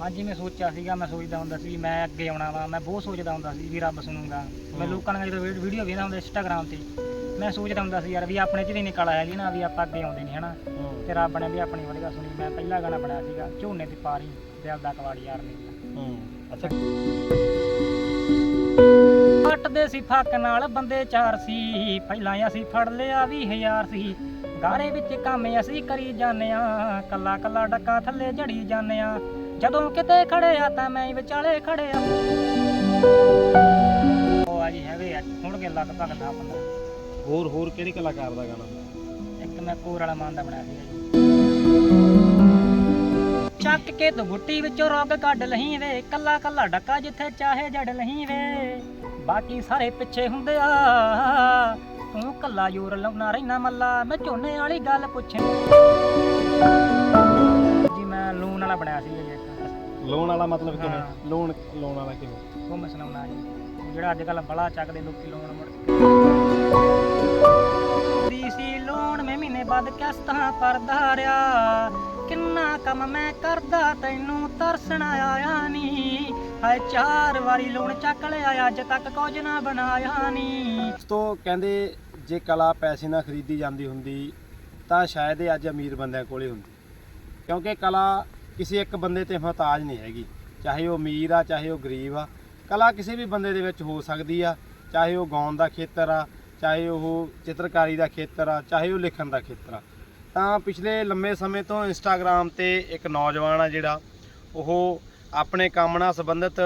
ਹਾਂਜੀ ਮੈਂ ਸੋਚਿਆ ਸੀਗਾ ਮੈਂ ਸੋਚਦਾ ਹੁੰਦਾ ਸੀ ਵੀ ਮੈਂ ਅੱਗੇ ਆਉਣਾ ਵਾ ਮੈਂ ਬਹੁਤ ਸੋਚਦਾ ਹੁੰਦਾ ਸੀ ਵੀ ਰੱਬ ਸੁਣੂਗਾ। ਮੈਂ। ਲੋਕਾਂ ਨਾਲ ਜਦੋਂ ਵੀਡੀਓ ਵੇਖਦਾ ਹੁੰਦਾ ਇੰਸਟਾਗ੍ਰਾਮ ਤੇ ਮੈਂ ਸੋਚਦਾ ਹੁੰਦਾ ਸੀ ਯਾਰ ਵੀ ਆਪਣੇ ਚ ਵੀ ਨਿਕਲ ਆਇਆ ਜੀ ਨਾ ਵੀ ਆਪਾਂ ਅੱਗੇ ਆਉਂਦੇ ਨਹੀਂ ਹਨਾ। ਤੇ ਰੱਬ ਨੇ ਵੀ ਆਪਣੀ ਵਧੀਆ ਸੁਣੀ। ਮੈਂ ਪਹਿਲਾ ਗਾਣਾ ਬਣਾਇਆ ਸੀਗਾ ਝੋਨੇ ਦੀ ਪਾਰੀ ਦਿਲ ਦਾ ਕਵਾੜੀ ਯਾਰ ਨੇ ਹੂੰ ਅੱਛਾ। ਕੱਟਦੇ ਸੀ ਫੱਕ ਨਾਲ ਬੰਦੇ ਚਾਰ ਸੀ ਪਹਿਲਾਂ ਅਸੀਂ ਫੜ ਲਿਆ ਵੀ ਹਜ਼ਾਰ ਸੀ। ਗਾਰੇ ਵਿੱਚ ਕੰਮ ਅਸੀਂ ਕਰੀ ਜਾਂਦੇ ਆ ਕੱਲਾ ਕੱਲਾ ਡੱਕਾ ਥੱਲੇ ਜੜੀ ਜਾਂਦੇ ਆ ਜਦੋਂ ਕਿਤੇ ਖੜੇ ਆ ਤਾਂ ਮੈਂ ਹੀ ਵਿਚਾਲੇ ਖੜਿਆ। ਉਹ ਆ ਜੀ ਹੈਗੇ ਆ ਹੋਣਗੇ ਲਗਭਗ 10 15 ਹੋਰ ਹੋਰ ਕਿਹੜੇ ਕਲਾਕਾਰ ਦਾ ਗਾਣਾ? ਇੱਕ ਮੈਂ ਕੋਰ ਵਾਲਾ ਮਾਨ ਦਾ ਬਣਾਇਆ ਸੀ ਚੱਕ ਕੇ ਤੂੰ ਗੁੱਟੀ ਵਿੱਚੋਂ ਰੋਗ ਕੱਢ ਲਹੀਂ ਵੇ ਕੱਲਾ ਕੱਲਾ ਡੱਕਾ ਜਿੱਥੇ ਚਾਹੇ ਜੜ ਲਹੀਂ ਵੇ। ਬਾਕੀ ਸਾਰੇ ਪਿੱਛੇ ਹੁੰਦੇ ਆ ਤੂੰ ਕੱਲਾ ਜ਼ੋਰ ਲਾਉਣਾ ਰਹਿਣਾ ਮੱਲਾ ਮੈਂ ਝੋਨੇ ਵਾਲੀ ਗੱਲ ਪੁੱਛੇ। ਲੂਣ ਵਾਲਾ ਬਣਾਇਆ ਸੀ ਜੀ ਇੱਕ। ਲੋਨ ਵਾਲਾ ਮਤਲਬ ਕਿਵੇਂ? ਹਾਂ। ਲੋਨ ਲੋਨ ਵਾਲਾ ਕਿਵੇਂ? ਉਹ ਮੈਂ ਸੁਣਾਉਣਾ ਜੀ। ਜਿਹੜਾ ਅੱਜ ਕੱਲ ਬੜਾ ਚੱਕਦੇ ਲੋਕੀ ਲੋਨ ਮੁੜ ਕੇ। ਦੀ ਸੀ ਲੋਨ ਮੈਂ ਮਹੀਨੇ ਬਾਅਦ ਕਿਸ਼ਤਾਂ ਭਰਦਾ ਰਿਆ। ਕਿੰਨਾ ਕੰਮ ਮੈਂ ਕਰਦਾ ਤੈਨੂੰ ਤਰਸਣਾ ਆਇਆ ਨਹੀਂ ਹਾਏ ਚਾਰ ਵਾਰੀ ਲੋਨ ਚੱਕ ਲਿਆ ਅੱਜ ਤੱਕ ਕੁਝ ਨਾ ਬਣਾਇਆ ਨਹੀਂ ਤੋਂ ਕਹਿੰਦੇ ਜੇ ਕਲਾ ਪੈਸੇ ਨਾਲ ਖਰੀਦੀ ਜਾਂਦੀ ਹੁੰਦੀ ਤਾਂ ਸ਼ਾਇਦ ਇਹ ਅੱਜ ਅਮੀਰ ਬੰਦਿਆਂ ਕੋਲੇ ਹੁੰਦੀ। ਕਿਉਂਕਿ ਕਲਾ ਕਿਸੇ ਇੱਕ ਬੰਦੇ ਤੇ ਮਹਤਾਜ ਨਹੀਂ ਹੈਗੀ। ਚਾਹੇ ਉਹ ਅਮੀਰ ਆ, ਚਾਹੇ ਉਹ ਗਰੀਬ ਆ, ਕਲਾ ਕਿਸੇ ਵੀ ਬੰਦੇ ਦੇ ਵਿੱਚ ਹੋ ਸਕਦੀ ਆ, ਚਾਹੇ ਉਹ ਗਾਉਣ ਦਾ ਖੇਤਰ ਆ, ਚਾਹੇ ਉਹ ਚਿੱਤਰਕਾਰੀ ਦਾ ਖੇਤਰ ਆ, ਚਾਹੇ ਉਹ ਲਿਖਣ ਦਾ ਖੇਤਰ ਆ। ਤਾਂ ਪਿਛਲੇ ਲੰਮੇ ਸਮੇਂ ਤੋਂ ਇੰਸਟਾਗ੍ਰam ਤੇ ਇੱਕ ਨੌਜਵਾਨ ਆ ਜਿਹੜਾ, ਉਹ ਆਪਣੇ ਕੰਮ ਨਾਲ ਸੰਬੰਧਿਤ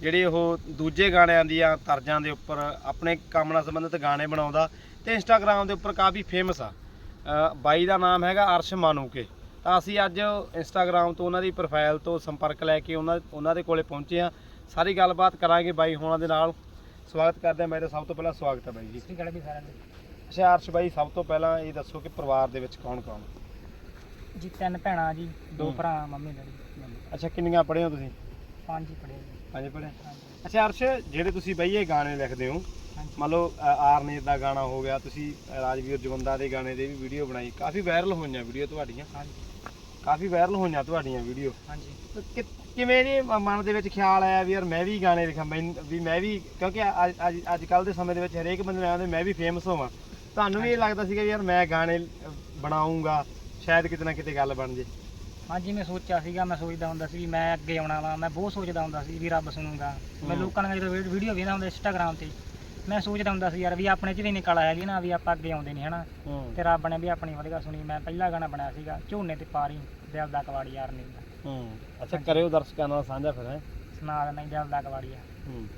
ਜਿਹੜੇ ਉਹ ਦੂਜੇ ਗਾਣਿਆਂ ਦੀਆਂ ਤਰਜ਼ਾਂ ਦੇ ਉੱਪਰ ਆਪਣੇ ਕੰਮ ਨਾਲ ਸੰਬੰਧਿਤ ਗਾਣੇ ਬਣਾਉਂਦਾ ਤੇ ਇੰਸਟਾਗ੍ਰam ਦੇ ਉੱਪਰ ਕਾਫੀ ਫੇਮਸ ਆ। ਬਾਈ ਦਾ ਨਾਮ ਹੈਗਾ ਅਰਸ਼ ਮਾਨੂਕੇ। ਤਾਂ ਅਸੀਂ ਅੱਜ ਇੰਸਟਾਗ੍ਰam ਤੋਂ ਉਹਨਾਂ ਦੀ ਪ੍ਰੋਫਾਈਲ ਤੋਂ ਸੰਪਰਕ ਲੈ ਕੇ ਉਹਨਾਂ ਉਹਨਾਂ ਦੇ ਕੋਲੇ ਪਹੁੰਚੇ ਆ ਸਾਰੀ ਗੱਲਬਾਤ ਕਰਾਂਗੇ ਬਾਈ ਹੋਣਾ ਦੇ ਨਾਲ। ਸਵਾਗਤ ਕਰਦੇ ਆ ਮੇਰੇ ਸਭ ਤੋਂ ਪਹਿਲਾਂ ਸਵਾਗਤ ਹੈ ਬਾਈ ਜੀ। ਸ੍ਰੀ ਗੱਲ ਵੀ ਸਾਰਿਆਂ ਦੇ। ਅੱਛਾ ਅਰਸ਼ ਬਾਈ ਸਭ ਤੋਂ ਪਹਿਲਾਂ ਇਹ ਦੱਸੋ ਕਿ ਪਰਿਵਾਰ ਦੇ ਵਿੱਚ ਕੌਣ ਕੌਣ? ਜੀ ਤਿੰਨ ਭੈਣਾਂ ਜੀ ਦੋ। ਭਰਾ ਮੰਮੀ ਡੈਡੀ। ਅੱਛਾ ਕਿੰਨੀਆਂ ਪੜ੍ਹੇ ਹੋ ਤੁਸੀਂ? ਪੰਜ ਹੀ ਪੜ੍ਹੇ ਪੰਜ ਪੜ੍ਹੇ। ਅੱਛਾ ਅਰਸ਼ ਜਿਹੜੇ ਤੁਸੀਂ ਬਈ ਇਹ ਗਾਣੇ ਲਿਖਦੇ ਹੋ ਮੰਨ ਲਓ ਅ, ਆਰਨੀਤ ਦਾ ਗਾਣਾ ਹੋ ਗਿਆ ਤੁਸੀਂ ਰਾਜਵੀਰ ਜਵੰਦਾ ਦੇ ਗਾਣੇ ਦੇ ਵੀ ਵੀਡੀਓ ਬਣਾਈ। ਕਾਫੀ ਵਾਇਰਲ ਹੋਈਆਂ ਵੀਡੀਓ ਤੁਹਾਡੀਆਂ। ਹਾਂਜੀ। ਕਾਫੀ ਵਾਇਰਲ ਹੋਈਆਂ ਤੁਹਾਡੀਆਂ ਵੀਡੀਓ। ਹਾਂਜੀ। ਕਿਵੇਂ ਮ- ਮਨ ਦੇ ਵਿੱਚ ਖਿਆਲ ਆਇਆ ਵੀ ਯਾਰ ਮੈਂ ਵੀ ਗਾਣੇ ਲਿਖਾਂ ਮੈਂ ਵੀ ਮੈਂ ਵੀ ਕਿਉਂਕਿ ਅੱਜ ਅੱਜ ਕੱਲ ਦੇ ਸਮੇਂ ਦੇ ਵਿੱਚ ਹਰੇਕ ਬੰਦੇ ਨੂੰ ਆਉਂਦੇ ਮੈਂ ਵੀ ਫੇਮਸ ਹੋਵਾਂ। ਤੁਹਾਨੂੰ ਵੀ ਇਹ ਲੱਗਦਾ ਸੀਗਾ ਯਾਰ ਮੈਂ ਗਾਣੇ ਬਣਾਉਂਗਾ ਸ਼ਾਇਦ ਕਿਤੇ ਨਾ ਕਿਤੇ ਗੱਲ ਬਣ ਜੇ। ਹਾਂਜੀ ਮੈਂ ਸੋਚਿਆ ਸੀਗਾ ਮੈਂ ਸੋਚਦਾ ਹੁੰਦਾ ਸੀ ਵੀ ਮੈਂ ਅੱਗੇ ਆਉਣਾ ਵਾ ਮੈਂ ਬਹੁਤ ਸੋਚਦਾ ਹੁੰਦਾ ਸੀ ਵੀ ਰੱਬ ਸੁਣੂਗਾ। ਮੈਂ। ਲੋਕਾਂ ਨਾਲ ਜਦੋਂ ਵੀਡੀਓ ਵੇਖਦਾ ਹੁੰਦਾ ਇੰਸਟਾਗ੍ਰਾਮ ਤੇ ਮੈਂ ਸੋਚਦਾ ਹੁੰਦਾ ਸੀ ਯਾਰ ਵੀ ਆਪਣੇ ਚ ਵੀ ਨਿਕਲ ਆਇਆ ਜੀ ਨਾ ਵੀ ਆਪਾਂ ਅੱਗੇ ਆਉਂਦੇ ਨਹੀਂ ਹਨਾ? ਹੂੰ। ਤੇ ਰੱਬ ਨੇ ਵੀ ਆਪਣੀ ਵਧੀਆ ਸੁਣੀ ਮੈਂ ਪਹਿਲਾ ਗਾਣਾ ਬਣਾਇਆ ਸੀਗਾ ਝੋਨੇ ਤੇ ਪਾਰੀ ਦਿਲ ਦਾ ਕਵਾੜੀ ਯਾਰ ਨੇ ਹੂੰ। ਅੱਛਾ ਕਰਿਓ ਦਰਸ਼ਕਾਂ ਨਾਲ ਸਾਂਝਾ ਫਿਰ ਹੈ? ਸੁਣਾ ਦਿੰਦਾ ਜੀ ਦਿਲ ਦਾ ਕਵਾੜੀ ਆ। ਹੂੰ।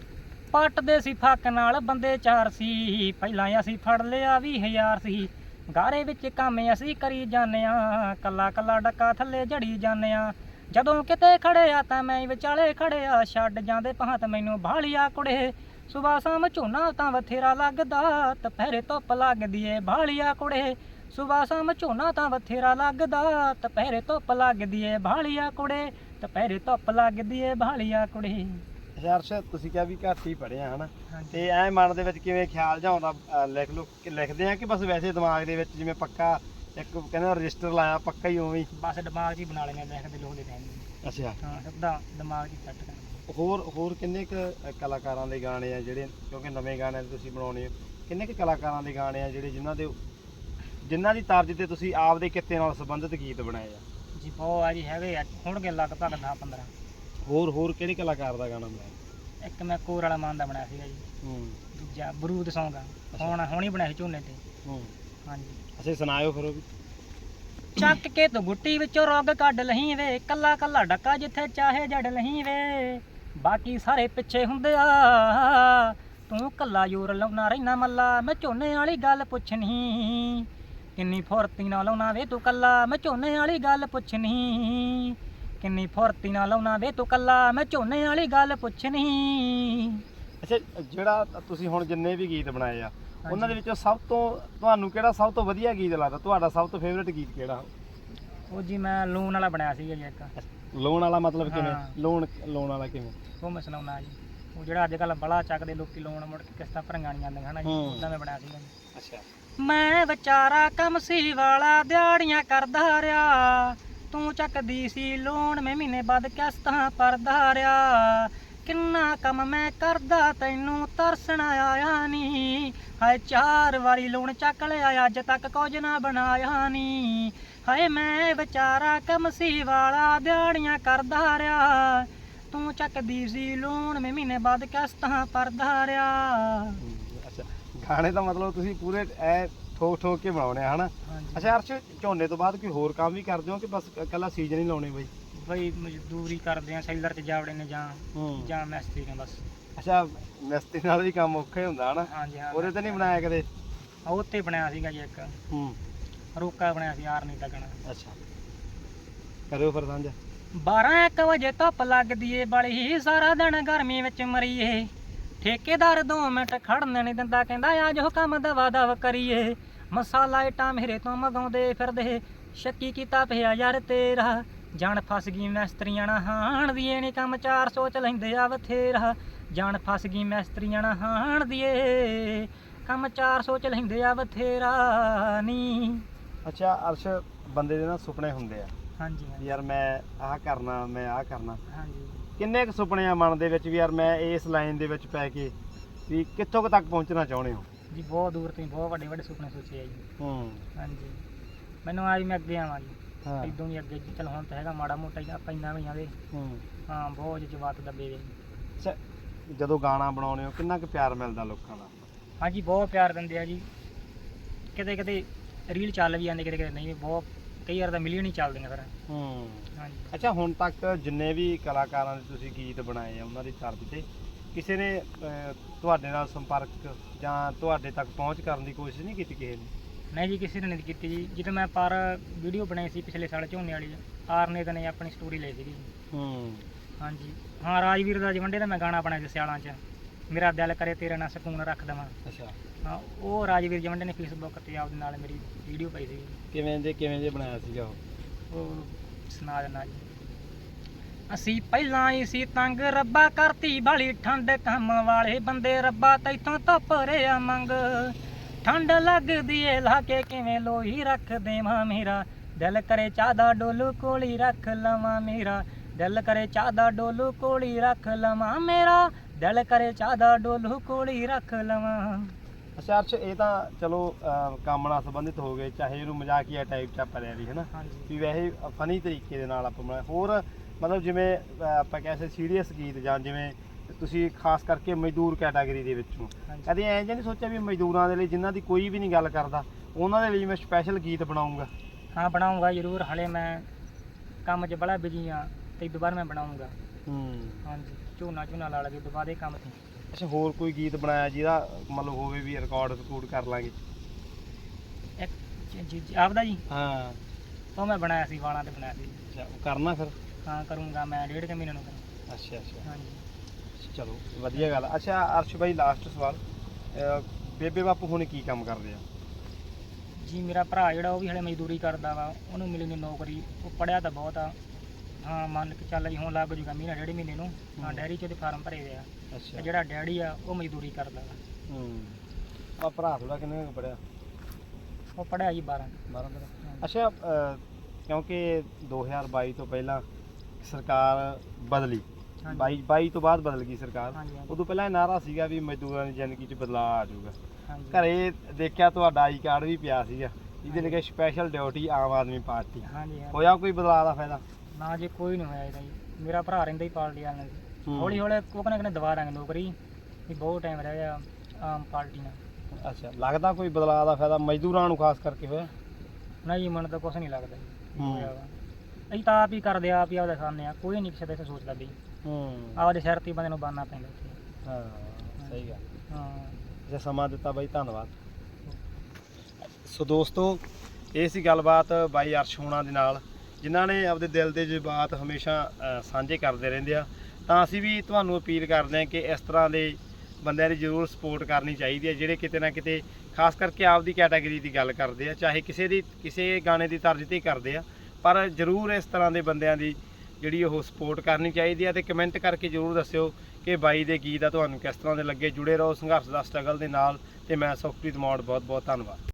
ਪੱਟਦੇ ਸੀ ਫੱਕ ਨਾਲ ਬੰਦੇ ਚਾਰ ਸੀ। ਪਹਿਲਾਂ ਅਸੀਂ ਫੜ ਲਿਆ ਵੀ ਹਜ਼ਾਰ ਸੀ। ਗਾਰੇ ਵਿੱਚ ਕੰਮ ਅਸੀਂ ਕਰੀ ਜਾਂਦੇ ਆ ਕੱਲਾ ਕੱਲਾ ਡੱਕਾ ਥੱਲੇ ਜੜੀ ਜਾਂਦੇ ਆ। ਜਦੋਂ ਕਿਤੇ ਖੜਿਆ ਤਾਂ ਮੈਂ ਵਿਚਾਲੇ ਖੜਿਆ ਛੱਡ ਜਾਂਦੇ ਭਾਂਤ ਮੈਨੂੰ ਭਾਲੀਆ ਕੁੜੇ। ਸੁਬਾ ਸ਼ਾਮ ਝੋਨਾ ਤਾਂ ਬਥੇਰਾ ਲੱਗਦਾ ਦੁਪਹਿਰੇ ਧੁੱਪ ਲੱਗਦੀ ਏ ਭਾਲੀਆ ਕੁੜੇ। ਸੁਬਾ ਸ਼ਾਮ ਝੋਨਾ ਤਾਂ ਬਥੇਰਾ ਲੱਗਦਾ ਦੁਪਹਿਰੇ ਧੁੱਪ ਲੱਗਦੀ ਏ ਭਾਲੀਆ ਕੁੜੇ। ਦੁਪਹਿਰੇ ਧੁੱਪ ਲੱਗਦੀ ਏ ਭਾਲੀਆ ਕੁੜੇ। ਅਰਸ਼ ਤੁਸੀਂ ਕਿਹਾ ਵੀ ਘੱਟ ਹੀ ਪੜਿਆ ਹਨਾ? ਤੇ ਐ ਮਨ ਦੇ ਵਿੱਚ ਕਿਵੇਂ ਖਿਆਲ ਜਾਂ ਆਉਂਦਾ ਅ, ਲਿਖ ਲੋ ਲਿਖਦੇ ਆ ਕਿ ਬਸ ਵੈਸੇ ਦਿਮਾਗ ਦੇ ਵਿੱਚ ਜਿਵੇਂ ਪੱਕਾ ਇੱਕ ਕਹਿੰਦਾ ਰਜਿਸਟਰ ਲਾਇਆ ਪੱਕਾ ਹੀ ਉਵੇਂ ਬਸ ਦਿਮਾਗ 'ਚ ਹੀ ਬਣਾ ਲੈਣੇ ਲਿਖਦੇ ਲੋਹਦੇ ਟਾਈਮ ਅੱਛਾ। ਹਾਂ ਸਿੱਧਾ ਦਿਮਾਗ 'ਚ ਸੈੱਟ ਕਰ ਹੋਰ ਹੋਰ ਕਿੰਨੇ ਕੁ ਕਲਾਕਾਰਾਂ ਦੇ ਗਾਣੇ ਆ ਜਿਹੜੇ ਕਿਉਂਕਿ ਨਵੇਂ ਗਾਣੇ ਤੁਸੀਂ ਬਣਾਉਣੇ ਹੋ ਕਿੰਨੇ ਕੁ ਕਲਾਕਾਰਾਂ ਦੇ ਗਾਣੇ ਆ ਜਿਹੜੇ ਜਿਨ੍ਹਾਂ ਦੇ ਜਿਨ੍ਹਾਂ ਦੀ ਤਰਜ ਤੇ ਤੁਸੀਂ ਆਪਦੇ ਕਿੱਤੇ ਨਾਲ ਸੰਬੰਧਿਤ ਗੀਤ ਬਣਾਏ ਆ? ਜੀ ਬਹੁਤ ਆ ਜੀ ਹੈਗੇ ਆ ਹੋਣਗੇ ਲਗਭਗ 10 15 ਹੋਰ ਹੋਰ ਕਿਹੜੇ ਕਲਾਕਾਰ ਦਾ ਗਾਣਾ ਬਣਾਇਆ? ਇੱਕ ਮੈਂ ਕੋਰ ਵਾਲਾ ਮਾਨ ਦਾ ਬਣਾਇਆ ਸੀਗਾ ਜੀ। ਹੂੰ। ਦੂਜਾ ਬਰੂਦ ਸੌਂਗ ਆ ਹੁਣ ਹੁਣੀ ਬਣਾਇਆ ਝੋਨੇ ਤੇ। ਹੂੰ। ਹਾਂਜੀ। ਅੱਛਾ ਸੁਣਾਇਓ ਫਿਰ ਉਹ ਵੀ। ਚੱਕ ਕੇ ਤੂੰ ਗੁੱਟੀ ਵਿੱਚੋਂ ਰੋਗ ਕੱਢ ਲਹੀਂ ਵੇ ਕੱਲਾ ਕੱਲਾ ਡੱਕਾ ਜਿੱਥੇ ਚਾਹੇ ਜੜ ਲਹੀਂ ਵੇ। ਬਾਕੀ ਸਾਰੇ ਪਿੱਛੇ ਹੁੰਦੇ ਆ। ਤੂੰ ਕੱਲਾ ਜ਼ੋਰ ਲਾਉਣਾ ਰਹਿਣਾ ਮੱਲਾ ਮੈਂ ਝੋਨੇ ਵਾਲੀ ਗੱਲ ਪੁੱਛਣੀ। ਕਿੰਨੀ ਫੁਰਤੀ ਨਾਲ ਲਾਉਣਾ ਵੇ ਤੂੰ ਕੱਲਾ ਮੈਂ ਝੋਨੇ ਵਾਲੀ ਗੱਲ ਪੁੱਛਣੀ। ਕਿੰਨੀ ਫੁਰਤੀ ਨਾਲ ਲਾਉਣਾ ਵੇ ਤੂੰ ਕੱਲਾ ਮੈਂ ਝੋਨੇ ਵਾਲੀ ਗੱਲ ਪੁੱਛਣੀ। ਅੱਛਾ ਜਿਹੜਾ ਤੁਸੀਂ ਹੁਣ ਜਿੰਨੇ ਵੀ ਗੀਤ ਬਣਾਏ ਆ ਉਹਨਾਂ ਦੇ ਵਿੱਚੋਂ ਸਭ ਤੋਂ ਤੁਹਾਨੂੰ ਕਿਹੜਾ ਸਭ ਤੋਂ ਵਧੀਆ ਗੀਤ ਲੱਗਦਾ? ਤੁਹਾਡਾ ਸਭ ਤੋਂ ਫੇਵਰਿਟ ਗੀਤ ਕਿਹੜਾ? ਉਹ ਜੀ ਮੈਂ ਲੂਣ ਵਾਲਾ ਬਣਾਇਆ ਸੀਗਾ ਜੀ ਇੱਕ। ਲੋਨ ਵਾਲਾ ਮਤਲਬ ਕਿਵੇਂ? ਹਾਂ। ਲੋਨ ਲੋਨ ਵਾਲਾ ਕਿਵੇਂ? ਉਹ ਮੈਂ ਸੁਣਾਉਣਾ ਜੀ। ਉਹ ਜਿਹੜਾ ਅੱਜ ਕੱਲ ਬੜਾ ਚੱਕਦੇ ਲੋਕੀ ਲੋਨ ਮੁੜ ਕੇ ਕਿਸ਼ਤਾਂ ਭਰੀਆਂ ਨਹੀਂ ਜਾਂਦੀਆਂ ਹਨਾ ਜੀ? ਹੂੰ। ਉਦਾਂ ਮੈਂ ਬਣਾਇਆ ਸੀਗਾ ਜੀ। ਅੱਛਾ। ਮੈਂ ਵਿਚਾਰਾ ਕਮਸੀ ਵਾਲਾ ਦਿਹਾੜੀਆਂ ਕਰਦਾ ਰਿਹਾ। ਤੂੰ ਚੱਕਦੀ ਸੀ ਲੋਨ ਮੈਂ ਮਹੀਨੇ ਬਾਅਦ ਕਿਸ਼ਤਾਂ ਭਰਦਾ ਰਿਆ ਕਿੰਨਾ ਕੰਮ ਮੈਂ ਕਰਦਾ ਤੈਨੂੰ ਤਰਸਣ ਆਇਆ ਨਹੀਂ। ਹਾਏ ਚਾਰ ਵਾਰੀ ਲੋਨ ਚੱਕ ਲਿਆ ਅੱਜ ਤੱਕ ਕੁਝ ਨਾ ਬਣਾਇਆ ਨਹੀਂ। ਹਾਏ ਮੈਂ ਵਿਚਾਰਾ ਕਮਸੀ ਵਾਲਾ ਦਿਹਾੜੀਆਂ ਕਰਦਾ ਰਿਆ ਤੂੰ ਚੱਕਦੀ ਸੀ ਲੋਨ ਮੈਂ ਮਹੀਨੇ ਬਾਅਦ ਕਿਸ਼ਤਾਂ ਭਰਦਾ ਰਿਆ ਅੱਛਾ ਗਾਣੇ ਦਾ ਮਤਲਬ ਤੁਸੀਂ ਪੂਰੇ ਐ ਠੋਕ ਠੋਕ ਕੇ ਬਣਾਉਣੇ ਆ ਹਨਾ? ਅੱਛਾ ਅਰਸ਼ ਝੋਨੇ ਤੋਂ ਬਾਅਦ ਕੋਈ ਹੋਰ ਕੰਮ ਵੀ ਕਰਦੇ ਹੋ ਕਿ ਬਸ ਇਕੱਲਾ ਸੀਜ਼ਨ ਹੀ ਲਾਉਣੇ ਬਈ? ਬਈ ਮਜ਼ਦੂਰੀ ਕਰਦੇ ਆ ਸੈਲਰ ਤੇ ਜਾਵੜੇ ਨੇ ਜਾਂ ਜਾਂ ਮੈਸਤਰੀ ਨੇ ਬਸ। ਅੱਛਾ ਮਿਸਤਰੀ ਨਾਲ ਵੀ ਕੰਮ ਔਖਾ ਹੀ ਹੁੰਦਾ ਹਨਾ? ਹਾਂਜੀ ਹਾਂ ਉਹਦੇ ਤੇ ਨਹੀਂ ਬਣਾਇਆ ਕਦੇ? ਉਹ ਉੱਤੇ ਬਣਾਇਆ ਸੀਗਾ ਜੀ ਇੱਕ। ਹੂੰ। ਰੋਕਾ ਬਣਾਇਆ ਸੀ ਯਾਰ ਨਹੀਂ ਲੱਗਣਾ ਅੱਛਾ। ਕਰਿਓ ਫਿਰ ਸਾਂਝਾ। 12 1 ਵਜੇ ਧੁੱਪ ਲੱਗਦੀ ਏ ਬੜੀ ਸਾਰਾ ਦਿਨ ਗਰਮੀ ਵਿੱਚ ਮਰੀਏ। ਠੇਕੇਦਾਰ 2 ਮਿੰਟ ਖੜਨ ਨਹੀਂ ਦਿੰਦਾ ਕਹਿੰਦਾ ਆ ਜੋ ਕੰਮ ਦਵਾ ਦਵ ਕਰੀਏ। ਮਸਾਲਾ ਇਟਾ ਮੇਰੇ ਤੋਂ ਮਗਾਉਂਦੇ ਫਿਰਦੇ। ਸ਼ੱਕੀ ਕੀਤਾ ਪਿਆ ਯਾਰ ਤੇਰਾ। ਜਾਨ ਫਸ ਗਈ ਮੈਸਤਰੀਆਂ ਨਾ ਹਾਣ ਦੀਏ ਨੀ ਕੰਮ ਚਾਰ ਸੋਚ ਲੈਂਦੇ ਆ ਬਥੇਰਾ। ਜਾਨ ਫਸ ਗਈ ਮੈਸਤਰੀਆਂ ਨਾ ਹਾਣ ਦੀਏ। ਕੰਮ ਚਾਰ ਸੋਚ ਲੈਂਦੇ ਆ ਬਥੇਰਾ। ਨੀ। ਅੱਛਾ ਅਰਸ਼ ਬੰਦੇ ਦੇ ਨਾ ਸੁਪਨੇ ਹੁੰਦੇ ਆ। ਹਾਂਜੀ ਯਾਰ ਮੈਂ ਆਹ ਕਰਨਾ ਮੈਂ ਆਹ ਕਰਨਾ। ਹਾਂਜੀ। ਕਿੰਨੇ ਕੁ ਸੁਪਨੇ ਆ ਮਨ ਦੇ ਵਿੱਚ ਵੀ ਯਾਰ ਮੈਂ ਇਸ ਲਾਈਨ ਦੇ ਵਿੱਚ ਪੈ ਕੇ ਵੀ ਕਿੱਥੋਂ ਕੁ ਤੱਕ ਪਹੁੰਚਣਾ ਚਾਹੁੰਦੇ ਹੋ? ਜੀ ਬਹੁਤ ਦੂਰ ਤੋਂ ਬਹੁਤ ਵੱਡੇ ਵੱਡੇ ਸੁਪਨੇ ਸੋਚੇ ਆ ਜੀ। ਹੂੰ। ਹਾਂਜੀ। ਮੈਨੂੰ ਆ ਵੀ ਮੈਂ ਅੱਗੇ ਆਵਾਂ ਜੀ। ਹਾਂ। ਇਦੋਂ ਵੀ ਅੱਗੇ ਜੀ ਚਲ ਹੁਣ ਤਾਂ ਹੈਗਾ ਮਾੜਾ ਮੋਟਾ ਹੀ ਆਪਾਂ ਇੰਨਾ ਵੀ ਆਵੇ। ਹੂੰ। ਹਾਂ ਬਹੁਤ ਜਜ਼ਬਾਤ ਦੱਬੇ ਵੇ। ਅੱਛਾ ਜਦੋਂ ਗਾਣਾ ਬਣਾਉਣੇ ਹੋ ਕਿੰਨਾ ਕੁ ਪਿਆਰ ਮਿਲਦਾ ਲੋਕਾਂ ਦਾ? ਹਾਂਜੀ ਬਹੁਤ ਪਿਆਰ ਦਿੰਦੇ ਆ ਜੀ। ਕਿਤੇ ਕਿਤੇ ਰੀਲ ਚੱਲ ਵੀ ਜਾਂਦੇ ਕਿਤੇ ਕਿਤੇ ਨਹੀਂ ਬਹੁਤ ਕਈ ਵਾਰ ਤਾਂ ਮਿਲੀਅਨ ਹੀ ਚੱਲਦੀਆਂ ਫਿਰ। ਹੂੰ। ਹਾਂਜੀ। ਅੱਛਾ ਹੁਣ ਤੱਕ ਜਿੰਨੇ ਵੀ ਕਲਾਕਾਰਾਂ ਦੇ ਤੁਸੀਂ ਗੀਤ ਬਣਾਏ ਆ ਉਹਨਾਂ ਦੀ ਤਰਜ਼ ਤੇ ਕਿਸੇ ਨੇ ਅਹ, ਤੁਹਾਡੇ ਨਾਲ ਸੰਪਰਕ ਜਾਂ ਤੁਹਾਡੇ ਤੱਕ ਪਹੁੰਚ ਕਰਨ ਦੀ ਕੋਸ਼ਿਸ਼ ਨਹੀਂ ਕੀਤੀ ਕਿਸੇ ਨੇ? ਨਹੀਂ ਜੀ ਕਿਸੇ ਨੇ ਨਹੀਂ ਕੀਤੀ ਜੀ। ਜਦੋਂ ਮੈਂ ਪਰ ਵੀਡੀਓ ਬਣਾਈ ਸੀ ਪਿਛਲੇ ਸਾਲ ਝੋਨੇ ਵਾਲੀ ਆਰਨੇ ਨੇ ਆਪਣੀ ਸਟੋਰੀ ਲਈ ਸੀਗੀ ਹੂੰ। ਹਾਂਜੀ। ਹਾਂ ਰਾਜਵੀਰ ਦਾ ਜਵੰਡੇ ਦਾ ਮੈਂ ਗਾਣਾ ਬਣਾਇਆ ਸੀ ਸਿਆਲਾਂ 'ਚ। ਮੇਰਾ ਦਿਲ ਕਰੇ ਤੇਰੇ ਨਾਲ ਸਕੂਨ ਰੱਖ ਦਵਾਂ। ਅੱਛਾ। ਹਾਂ ਉਹ ਰਾਜਵੀਰ ਜਵੰਡੇ ਨੇ ਫੇਸਬੁੱਕ ਤੇ ਆਪਦੇ ਨਾਲ ਮੇਰੀ ਵੀਡੀਓ ਪਾਈ ਸੀ। ਕਿਵੇਂ ਦੇ ਕਿਵੇਂ ਦੇ ਬਣਾਇਆ ਸੀਗਾ ਉਹ? ਉਹ ਸੁਣਾ ਦੇਣਾ ਜੀ। ਅਸੀਂ ਪਹਿਲਾਂ ਹੀ ਸੀ ਤੰਗ ਰੱਬਾ ਕਰਤੀ ਬਾਲੀ ਠੰਡ ਕੰਮ ਵਾਲੇ ਬੰਦੇ ਰੱਬਾ ਤੈਥੋਂ ਧੁੱਪ ਰਿਆ ਮੰਗ। ਠੰਡ ਲੱਗਦੀ ਏ ਲਾ ਕੇ ਕਿਵੇਂ ਲੋਈ ਰੱਖ ਦੇਵਾਂ ਮੇਰਾ? ਦਿਲ ਕਰੇ ਚਾਹ ਦਾ ਡੋਲੂ ਕੋਲੀ ਰੱਖ ਲਵਾਂ ਮੇਰਾ? ਦਿਲ ਕਰੇ ਚਾਹ ਦਾ ਡੋਲੂ ਕੋਲੀ ਰੱਖ ਲਵਾਂ ਮੇਰਾ? ਦਿਲ ਕਰੇ ਚਾਹ ਦਾ ਡੋਲੂ ਕੋਲੀ ਰੱਖ ਲਵਾਂ। ਅੱਛਾ ਅਰਸ਼ ਇਹ ਤਾਂ ਚਲੋ ਅਹ, ਕੰਮ ਨਾਲ ਸੰਬੰਧਿਤ ਹੋ ਗਏ ਚਾਹੇ ਇਹਨੂੰ ਮਜ਼ਾਕੀਆ ਟਾਈਪ ਚ ਆਪਾਂ ਲੈ ਲਈ ਹਨਾ? ਹਾਂਜੀ। ਵੀ ਵੈਸੇ ਫਨੀ ਤਰੀਕੇ ਦੇ ਨਾਲ ਆਪਾਂ ਬਣਾਇਆ। ਹੋਰ ਮਤਲਬ ਜਿਵੇਂ ਅਹ, ਆਪਾਂ ਕਹਿੰਦੇ ਸੀਰੀਅਸ ਗੀਤ ਜਾਂ ਜਿਵੇਂ ਤੁਸੀਂ ਖਾਸ ਕਰਕੇ ਮਜ਼ਦੂਰ ਕੈਟਾਗਰੀ ਦੇ ਵਿੱਚੋਂ। ਹਾਂਜੀ। ਕਦੇ ਐਂ ਜਾਂ ਨਹੀਂ ਸੋਚਿਆ ਵੀ ਮਜ਼ਦੂਰਾਂ ਦੇ ਲਈ ਜਿਨ੍ਹਾਂ ਦੀ ਕੋਈ ਵੀ ਨਹੀਂ ਗੱਲ ਕਰਦਾ ਉਹਨਾਂ ਦੇ ਲਈ ਮੈਂ ਸਪੈਸ਼ਲ ਗੀਤ ਬਣਾਉਂਗਾ? ਹਾਂ ਬਣਾਉਂਗਾ ਜ਼ਰੂਰ ਹਲੇ ਮੈਂ ਕੰਮ 'ਚ ਬੜਾ ਬਿਜ਼ੀ ਆ ਤੇ ਦੁਬਾਰਾ ਮੈਂ ਬਣਾਉਂਗਾ। ਹੂੰ। ਹਾਂਜੀ। ਝੋਨਾ ਝੋਨਾ ਲਾ ਲਗੇ ਦੁਬਾਰੇ ਕੰਮ ਤੇ ਅੱਛਾ ਹੋਰ ਕੋਈ ਗੀਤ ਬਣਾਇਆ ਜਿਹਦਾ ਮਤਲਬ ਹੋਵੇ ਵੀ ਰਿਕਾਰਡ ਰਿਕੂਡ ਕਰ ਲਾਂਗੇ? ਇੱਕ ਜੀ- ਜੀ ਜੀ, ਆਪਦਾ ਜੀ? ਹਾਂ। ਉਹ ਮੈਂ ਬਣਾਇਆ ਸੀ ਵਾਲਾਂ ਤੇ ਬਣਾਇਆ ਸੀ। ਅੱਛਾ ਉਹ ਕਰਨਾ ਫਿਰ? ਹਾਂ ਕਰੂੰਗਾ ਮੈਂ ਡੇਢ ਕੁ ਮਹੀਨੇ ਨੂੰ ਕਰਾਂ ਅੱਛਾ ਅੱਛਾ। ਹਾਂਜੀ। ਚਲੋ ਵਧੀਆ ਗੱਲ ਆ। ਅੱਛਾ ਅਰਸ਼ ਭਾਈ ਲਾਸਟ ਸਵਾਲ। ਅਹ, ਬੇਬੇ ਬਾਪੂ ਹੁਣ ਕੀ ਕੰਮ ਕਰਦੇ ਆ? ਜੀ ਮੇਰਾ ਭਰਾ ਜਿਹੜਾ ਉਹ ਵੀ ਹਲੇ ਮਜ਼ਦੂਰੀ ਕਰਦਾ ਵਾ ਉਹਨੂੰ ਮਿਲੀ ਨਹੀਂ ਨੌਕਰੀ। ਉਹ ਪੜਿਆ ਤਾਂ ਬਹੁਤ ਆ। ਹਾਂ ਮੰਨ ਕੇ ਚੱਲ ਜੀ ਹੁਣ ਲੱਗ ਜੂਗਾ ਮਹੀਨਾ ਡੇਢ ਮਹੀਨੇ ਨੂੰ। ਹਾਂ। ਡੈਰੀ 'ਚ ਉਹਦੇ ਫਾਰਮ ਭਰੇ ਹੋਏ ਆ। ਤੇ ਅੱਛਾ ਜਿਹੜਾ ਡੈਡੀ ਆ ਉਹ ਮਜ਼ਦੂਰੀ ਕਰਦਾ ਵਾ। ਹੂੰ। ਆ ਭਰਾ ਥੋੜਾ ਕਿੰਨੇ ਕੁ ਪੜਿਆ ਉਹ ਪੜਿਆ ਜੀ 12 12 ਅੱਛਾ ਅਹ, ਕਿਉਂਕਿ 2022 ਤੋਂ ਪਹਿਲਾਂ ਸਰਕਾਰ ਬਦਲੀ। ਹਾਂਜੀ। 22 22 ਤੋਂ ਬਾਅਦ ਬਦਲ ਗਈ ਸਰਕਾਰ। ਹਾਂਜੀ ਹਾਂਜੀ, ਉਦੋਂ ਪਹਿਲਾਂ ਇਹ ਨਾਰਾ ਸੀਗਾ ਵੀ ਮਜ਼ਦੂਰਾਂ ਦੀ ਜ਼ਿੰਦਗੀ 'ਚ ਬਦਲਾਅ ਆ ਜਾਊਗਾ। ਹਾਂਜੀ। ਘਰੇ ਦੇਖਿਆ ਤੁਹਾਡਾ ਆਈ ਕਾਰਡ ਵੀ ਪਿਆ ਸੀਗਾ। ਜਿਹਦੇ ਲਿਖਿਆ special duty Aam Aadmi party. ਹਾਂਜੀ ਹਾਂਜੀ। ਹੋਇਆ ਕੋਈ ਬਦਲਾਅ ਦਾ ਫਾਇਦਾ? ਨਾ ਜੀ ਕੋਈ ਨਹੀਂ ਹੋਇਆ ਇਹਦਾ ਜੀ। ਮੇਰਾ ਭਰਾ ਰਹਿੰਦਾ ਹੀ ਪਾਰਟੀ ਵਾਲਿਆਂ ਨਾਲ ਹੌਲੀ ਹੌਲੀ ਉਹ ਕਹਿੰਦੇ ਕਹਿੰਦੇ ਦਵਾ ਦਾਂਗੇ ਨੌਕਰੀ। ਵੀ ਬਹੁਤ ਟਾਈਮ ਰਹਿ ਗਿਆ ਆਮ ਪਾਰਟੀ ਨਾਲ ਅੱਛਾ ਲੱਗਦਾ ਕੋਈ ਬਦਲਾਅ ਦਾ ਫਾਇਦਾ ਮਜ਼ਦੂਰਾਂ ਨੂੰ ਖਾਸ ਕਰਕੇ ਹੋਇਆ ਨਹੀਂ ਮਨ ਤਾਂ ਕੁਝ ਨਹੀਂ ਲੱਗਦਾ ਜੀ। ਵੀ ਹੂੰ। ਹੋਇਆ ਵਾ। ਅਸੀਂ ਤਾਂ ਆਪ ਹੀ ਕਰਦੇ ਆ, ਆਪ ਹੀ ਆਪਦਾ ਖਾਂਦੇ ਆ। ਕੋਈ ਨਹੀਂ ਕਿਸੇ ਦਾ ਸੋਚਦਾ ਵੀ। ਹੂੰ। ਆਪਦੇ ਸਿਰ ਤੇ ਹੀ ਬੰਦੇ ਨੂੰ ਬਾਨਣਾ ਪੈਂਦਾ ਇੱਥੇ। ਹਾਂ ਸਹੀ ਗੱਲ। ਹਾਂ। ਜੇ ਸਮਾਂ ਦਿੱਤਾ ਬਾਈ ਧੰਨਵਾਦ। ਸੋ ਦੋਸਤੋ ਇਹ ਸੀ ਗੱਲਬਾਤ ਬਾਈ ਅਰਸ਼ ਹੋਣਾ ਦੇ ਨਾਲ। ਜਿਨ੍ਹਾਂ ਨੇ ਆਪਦੇ ਦਿਲ ਦੇ ਜਜ਼ਬਾਤ ਹਮੇਸ਼ਾ ਸਾਂਝੇ ਕਰਦੇ ਰਹਿੰਦੇ ਆ, ਤਾਂ ਅਸੀਂ ਵੀ ਤੁਹਾਨੂੰ ਅਪੀਲ ਕਰਦੇ ਹਾਂ ਕਿ ਇਸ ਤਰ੍ਹਾਂ ਦੇ ਬੰਦਿਆਂ ਦੀ ਜ਼ਰੂਰ ਸਪੋਰਟ ਕਰਨੀ ਚਾਹੀਦੀ ਹੈ, ਜਿਹੜੇ ਕਿਤੇ ਨਾ ਕਿਤੇ ਖਾਸ ਕਰਕੇ ਆਪਦੀ ਕੈਟਾਗਰੀ ਦੀ ਗੱਲ ਕਰਦੇ ਆ, ਚਾਹੇ ਕਿਸੇ ਦੀ, ਕਿਸੇ ਗਾਣੇ ਦੀ ਤਰਜ਼ ਤੇ ਕਰਦੇ ਆ, ਪਰ ਜ਼ਰੂਰ ਇਸ ਤਰ੍ਹਾਂ ਦੇ ਬੰਦਿਆਂ ਦੀ ਜਿਹੜੀ ਉਹ ਸਪੋਰਟ ਕਰਨੀ ਚਾਹੀਦੀ ਹੈ ਤੇ ਕਮੈਂਟ ਕਰਕੇ ਜ਼ਰੂਰ ਦੱਸਿਓ ਕਿ ਬਾਈ ਦੇ ਗੀਤ ਆ, ਤੁਹਾਨੂੰ ਕਿਸ ਤਰ੍ਹਾਂ ਦੇ ਲੱਗੇ? ਜੁੜੇ ਰਹੋ ਸੰਘਰਸ਼ ਦਾ ਸਟਰਗਲ ਦੇ ਨਾਲ ਤੇ ਮੈਂ ਸੁਖਪ੍ਰੀਤ ਮੌੜ ਬਹੁਤ ਬਹੁਤ ਧੰਨਵਾਦ।